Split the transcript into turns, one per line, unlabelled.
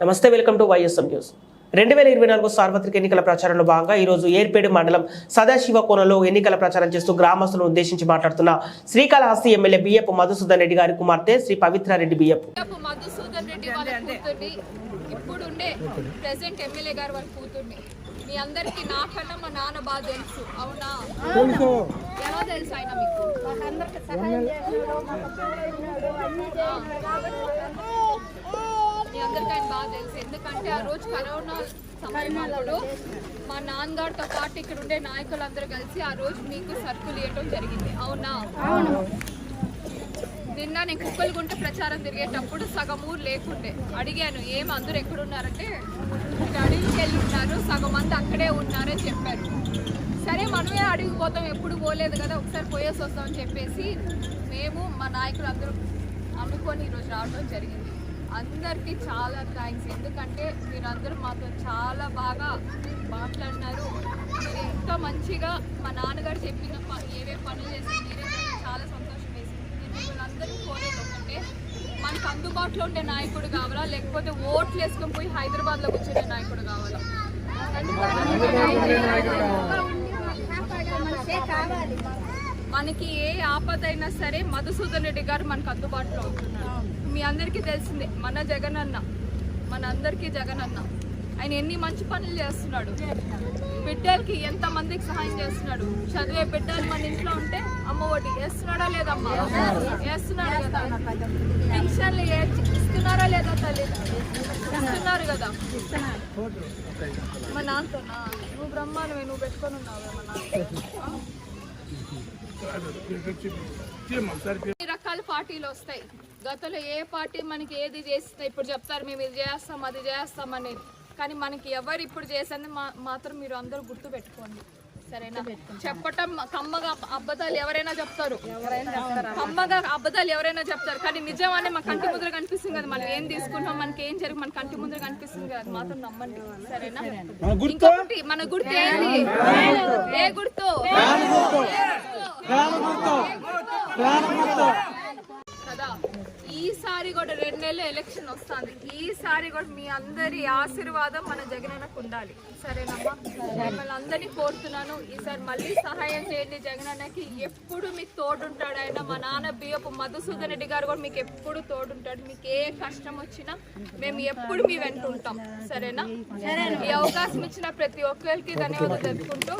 నమస్తే welcome to YSM news. రెండు వేల ఇరవై నాలుగు సార్వత్రిక ఎన్నికల ప్రచారంలో భాగంగా ఈ రోజు ఏర్పేడు మండలం సదాశివ కోణంలో ఎన్నికల ప్రచారం చేస్తూ గ్రామస్తులను ఉద్దేశించి మాట్లాడుతున్న శ్రీకాళహస్తి ఎమ్మెల్యే బియ్యపు మధుసూదన్ రెడ్డి గారి కుమార్తె శ్రీ పవిత్రారెడ్డి బియ్యపు.
రేపు మధుసూదన్ రెడ్డి వాళ్ళ కూతుర్ని ఇప్పుడుండే ప్రెసెంట్ ఎమ్మెల్యే గారు వాళ్ళ కూతుర్ని. మీ అందరికి నాకన్నా మా నాన్న బాగా తెలుసు. అవునా? ఎలా తెలుసు ఆయన మీకు? మీ అందరికి ఆయన బాగా తెలుసు. ఎందుకంటే ఆ రోజు కరోనా సమయంలో మా నాన్నగారితో పాటు ఇక్కడ ఉండే నాయకులందరూ కలిసి ఆ రోజు మీకు సరుకులు ఇవ్వటం జరిగింది. అవునా? నిన్న నేను కుక్కలగుంట ప్రచారం తిరిగేటప్పుడు సగం ఊరు లేకుండే. అడిగాను ఏం అందరూ ఎక్కడున్నారంటే? అడవికి వెళ్ళి ఉన్నారు. సగం మంది అక్కడే ఉన్నారని చెప్పారు. సరే మనమే అడవికి పోతాం. ఎప్పుడు పోలేదు కదా. ఒకసారి పోయేసి వస్తామని చెప్పేసి మేము మా నాయకులు అందరూ అనుకొని ఈరోజు రావడం జరిగింది. అందరికీ చాలా థ్యాంక్స్ ఎందుకంటే మీరందరూ మాతో చాలా బాగా మాట్లాడినారు. మీరు ఎంతో మంచిగా మా నాన్నగారు చెప్పిన ఏవే పనులు చేసి మీరే చాలా సంతోషం వేసింది. నేను అందరికీ కోరేది ఒకటే మనకు అందుబాటులో ఉండే నాయకుడు కావాలా? లేకపోతే ఓట్లు వేసుకొని పోయి హైదరాబాద్లో కూర్చునే నాయకుడు కావాలా? మనకి ఏ ఆపదైనా సరే మధుసూదన్ రెడ్డి గారు మనకు అందుబాటులో ఉంటున్నారు. మీ అందరికీ తెలిసిందే మన జగన్ అన్న మన అందరికీ జగన్ అన్న ఆయన ఎన్ని మంచి పనులు చేస్తున్నాడు. బిడ్డలకి ఎంతమందికి సహాయం చేస్తున్నాడు. చదివే బిడ్డలు మన ఇంట్లో ఉంటే అమ్మ ఒకటి వేస్తున్నాడా లేదమ్మా వేస్తున్నాడు కదా పెన్షన్లు ఇస్తున్నారా లేదా తల్లి? ఇస్తున్నారు కదా. మా నాన్నతోనా? నువ్వు బ్రహ్మాండమే నువ్వు పెట్టుకొని ఉన్నావు మా నాన్న. రకాల పార్టీలు వస్తాయి. గతంలో ఏ పార్టీ మనకి ఏది చేస్తే ఇప్పుడు చెప్తారు మేము ఇది చేస్తాం అది చేస్తాం అనేది కానీ మనకి ఎవరు ఇప్పుడు చేసేది మా మాత్రం మీరు అందరూ గుర్తు పెట్టుకోండి సరేనా? చెప్పటం కమ్మగా అబద్ధాలు ఎవరైనా చెప్తారు. కమ్మగా అబద్ధాలు ఎవరైనా చెప్తారు. కానీ నిజం అనే మన కంటి ముందర కనిపిస్తుంది కదా మనం ఏం తీసుకుంటాం మనకి ఏం జరిగి మన కంటి ముందర కనిపిస్తుంది కదా అది మాత్రం నమ్మండి. సరేనా? ఇంకొకటి మన గుర్తు ఏంటి? ఏ గుర్తు? ఈసారి కూడా రెండు నెలలు ఎలక్షన్ వస్తుంది. ఈసారి కూడా మీ అందరి ఆశీర్వాదం మన జగనన్నకు ఉండాలి. సరేనమ్మా? మిమ్మల్ని అందరినీ కోరుతున్నాను. ఈసారి మళ్ళీ సహాయం చేయండి జగనన్నకి. ఎప్పుడు మీకు తోడుంటాడు ఆయన. మా నాన్న బియ్యపు మధుసూదన్ రెడ్డి గారు కూడా మీకు ఎప్పుడు తోడుంటాడు. మీకు ఏ కష్టం వచ్చినా మేము ఎప్పుడు మీ వెంట ఉంటాం. సరేనా? ఈ అవకాశం ఇచ్చిన ప్రతి ఒక్కరికి ధన్యవాదాలు తెలుపుకుంటూ.